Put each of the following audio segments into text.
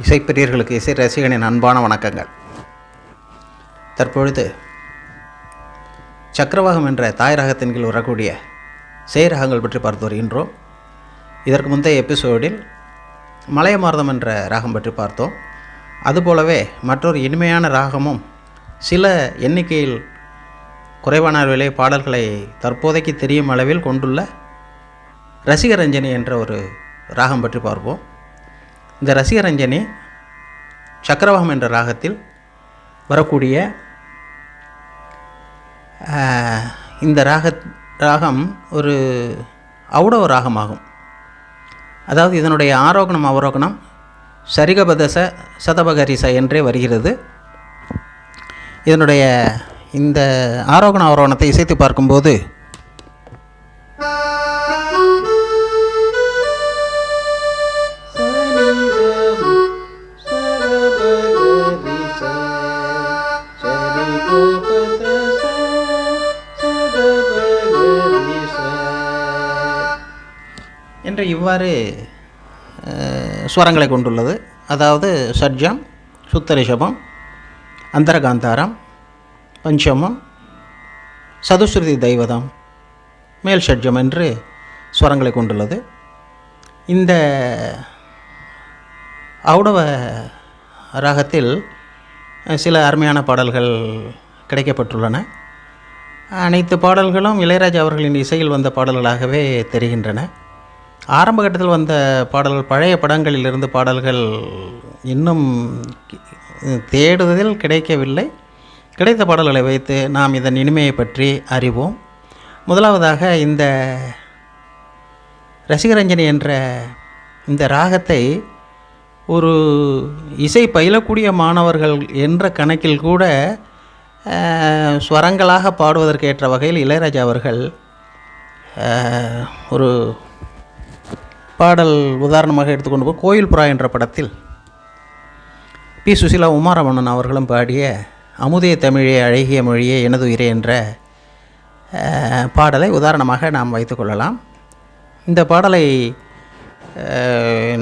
இசைப்பிரியர்களுக்கு இசை ரசிகனின் அன்பான வணக்கங்கள். தற்பொழுது சக்கரவாகம் என்ற தாய் ராகத்தின் கீழ் வரக்கூடிய சேய் ராகங்கள் பற்றி பார்த்து வருகின்றோம். இதற்கு முந்தைய எபிசோடில் மலையமார்தம் என்ற ராகம் பற்றி பார்த்தோம். அதுபோலவே மற்றொரு இனிமையான ராகமும் சில எண்ணிக்கையில் குறைவான அளவிலே பாடல்களை தற்போதைக்கு தெரியும் அளவில் கொண்டுள்ள ரசிகரஞ்சனி என்ற ஒரு ராகம் பற்றி பார்ப்போம். இந்த ரசிகரஞ்சனி சக்கரவாகம் என்ற ராகத்தில் வரக்கூடிய இந்த ராக ராகம் ஒரு அவுடவ ராகமாகும். அதாவது இதனுடைய ஆரோகணம் அவரோகணம் சரிகபதச சதபகரிச என்றே வருகிறது. இதனுடைய இந்த ஆரோகண அவரோகணத்தை இசைத்து பார்க்கும்போது இவ்வாறு ஸ்வரங்களை கொண்டுள்ளது. அதாவது ஷட்ஜம் சுத்த ரிஷபம் அந்தரகாந்தாரம் பஞ்சமம் சதுஸ்ருதி தெய்வதம் மேல் ஷட்ஜம் என்று ஸ்வரங்களை கொண்டுள்ளது. இந்த ஔடவ ராகத்தில் சில அருமையான பாடல்கள் கிடைக்கப்பட்டுள்ளன. அனைத்து பாடல்களும் இளையராஜா அவர்களின் இசையில் வந்த பாடல்களாகவே தெரிகின்றன. ஆரம்ப கட்டத்தில் வந்த பாடல்கள் பழைய படங்களிலிருந்து பாடல்கள் இன்னும் கி- தேடுவதில் கிடைக்கவில்லை. கிடைத்த பாடல்களை வைத்து நாம் இதன் இனிமையை பற்றி அறிவோம். முதலாவதாக இந்த ரசிகரஞ்சனி என்ற இந்த ராகத்தை ஒரு இசை பயிலக்கூடிய மாணவர்கள் என்ற கணக்கில் கூட ஸ்வரங்களாக பாடுவதற்கு ஏற்ற வகையில் இளையராஜா அவர்கள் ஒரு பாடல் உதாரணமாக எடுத்துக்கொண்டு போய் கோயில் புறா என்ற படத்தில் பி. சுசிலா உமாரமணன் அவர்களும் பாடிய அமுதே தமிழே அழகிய மொழியே எனது உயிரே என்ற பாடலை உதாரணமாக நாம் வைத்துக்கொள்ளலாம் இந்த பாடலை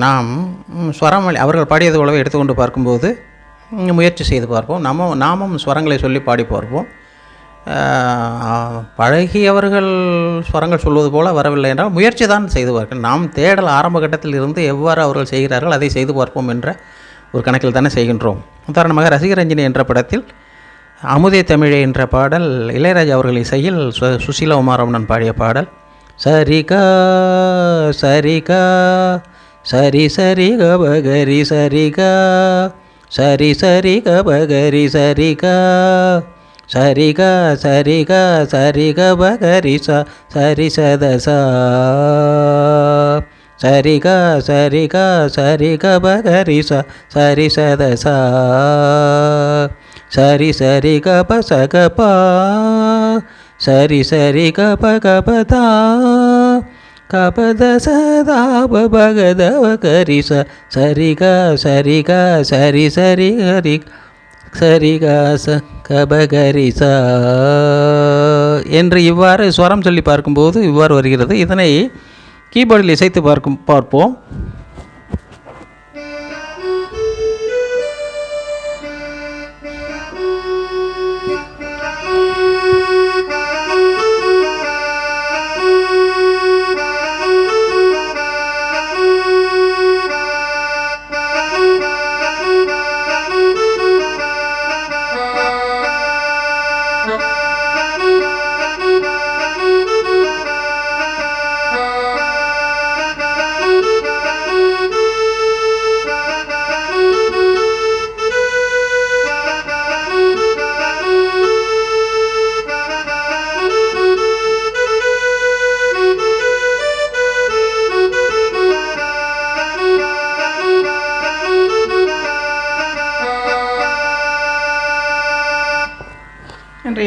நாம் ஸ்வரமொழி அவர்கள் பாடியது போலவே எடுத்துக்கொண்டு பார்க்கும்போது முயற்சி செய்து பார்ப்போம். நம்ம நாமும் ஸ்வரங்களை சொல்லி பாடி பார்ப்போம். பழகியவர்கள் ஸ்வரங்கள் சொல்வது போல வரவில்லை என்றால் முயற்சி தான் செய்துவார்கள் நாம் தேடல் ஆரம்ப கட்டத்தில் இருந்து எவ்வாறு அவர்கள் செய்கிறார்கள் அதை செய்து பார்ப்போம் என்ற ஒரு கணக்கில் தானே செய்கின்றோம். உதாரணமாக ரசிகரஞ்சனி என்ற படத்தில் அமுதே தமிழே என்ற பாடல் இளையராஜா அவர்கள் இசையில் சு சுசீலா உமாரமணன் பாடிய பாடல் சரிகா சரிகா சரி சரி கபகரி சரிகா சரி சரி கபகரி சரிகா சரிகா சரிகா சரி கபகரி ச சரி சதசா சரிகா சரிகா சரி கபகரி ச சரி சதசா சரி சரி கப சகபா சரி சரி கப கபதா கபத சதா பகதவ கரி ச சரிகா சரிகா சரி சரி ஹரி சரிகா ச சரிகாச ச என்று இவ்வாறு ஸ்வரம் சொல்லி பார்க்கும்போது இவ்வாறு வருகிறது. இதனை கீபோர்டில் இசைத்து பார்க்கும் பார்ப்போம்.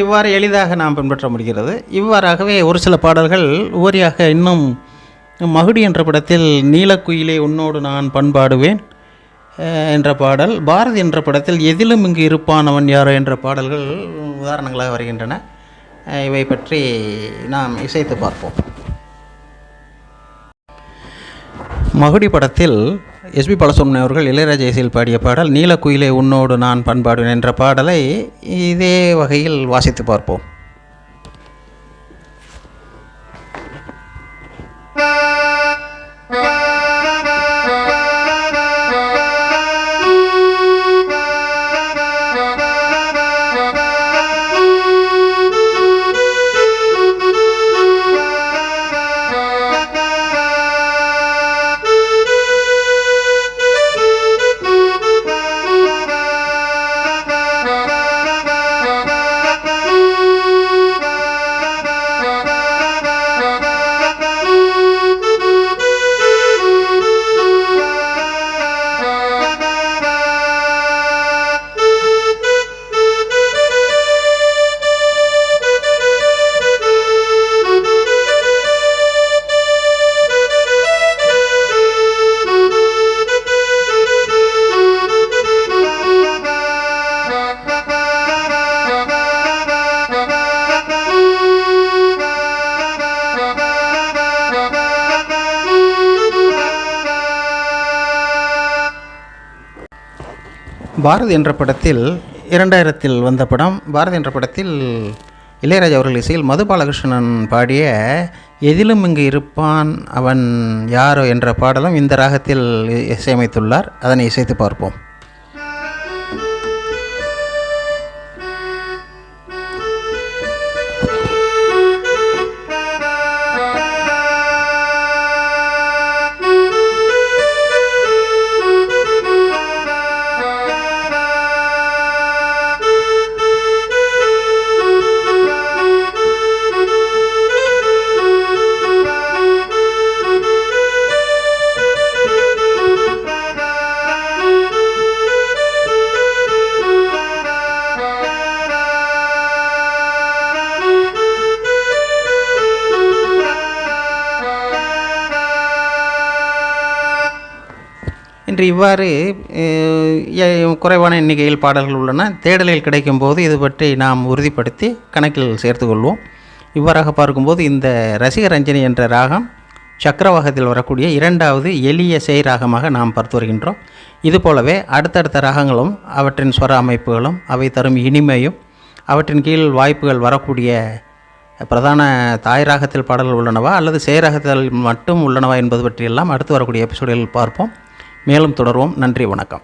இவ்வாறு எளிதாக நாம் பின்பற்ற முடிகிறது. இவ்வாறாகவே ஒரு சில பாடல்கள் உவரியாக இன்னும் மகுடி என்ற படத்தில் நீலக்குயிலே உன்னோடு நான் பண்பாடுவேன் என்ற பாடல் பாரதி என்ற படத்தில் எதிலும் இங்கு இருப்பான் அவன் யாரோ என்ற பாடல்கள் உதாரணங்களாக வருகின்றன. இவை பற்றி நாம் இசைத்து பார்ப்போம். மகுடி படத்தில் எஸ்பி பாலசுப்ரமணியம் அவர்கள் இளையராஜா இசையில் பாடிய பாடல் நீலக்குயிலே உன்னோடு நான் பண்பாடுவேன் என்ற பாடலை இதே வகையில் வாசித்து பார்ப்போம். பாரதி என்ற படத்தில் இரண்டாயிரத்தில் வந்த படம் பாரதி என்ற படத்தில் இளையராஜா அவர்கள் இசையில் மது பாலகிருஷ்ணன் பாடிய எதிலும் இங்கு இருப்பான் அவன் யாரோ என்ற பாடலும் இந்த ராகத்தில் இசையமைத்துள்ளார். அதனை இசைத்து பார்ப்போம். இன்று இவ்வாறு குறைவான எண்ணிக்கையில் பாடல்கள் உள்ளன. தேடலில் கிடைக்கும்போது இது பற்றி நாம் உறுதிப்படுத்தி கணக்கில் சேர்த்துக்கொள்வோம் இவ்வாறாக பார்க்கும்போது இந்த ரசிகரஞ்சனி என்ற ராகம் சக்கரவாகத்தில் வரக்கூடிய இரண்டாவது எளிய செய் ராகமாக நாம் பார்த்து வருகின்றோம். இது போலவே அடுத்தடுத்த ராகங்களும் அவற்றின் ஸ்வர அமைப்புகளும் அவை தரும் இனிமையும் அவற்றின் கீழ் வாய்ப்புகள் வரக்கூடிய பிரதான தாய் ராகத்தில் பாடல்கள் உள்ளனவா அல்லது சேராகத்தில் மட்டும் உள்ளனவா என்பது பற்றியெல்லாம் அடுத்து வரக்கூடிய எபிசோடில் பார்ப்போம். மேலும் தொடர்வோம். நன்றி வணக்கம்.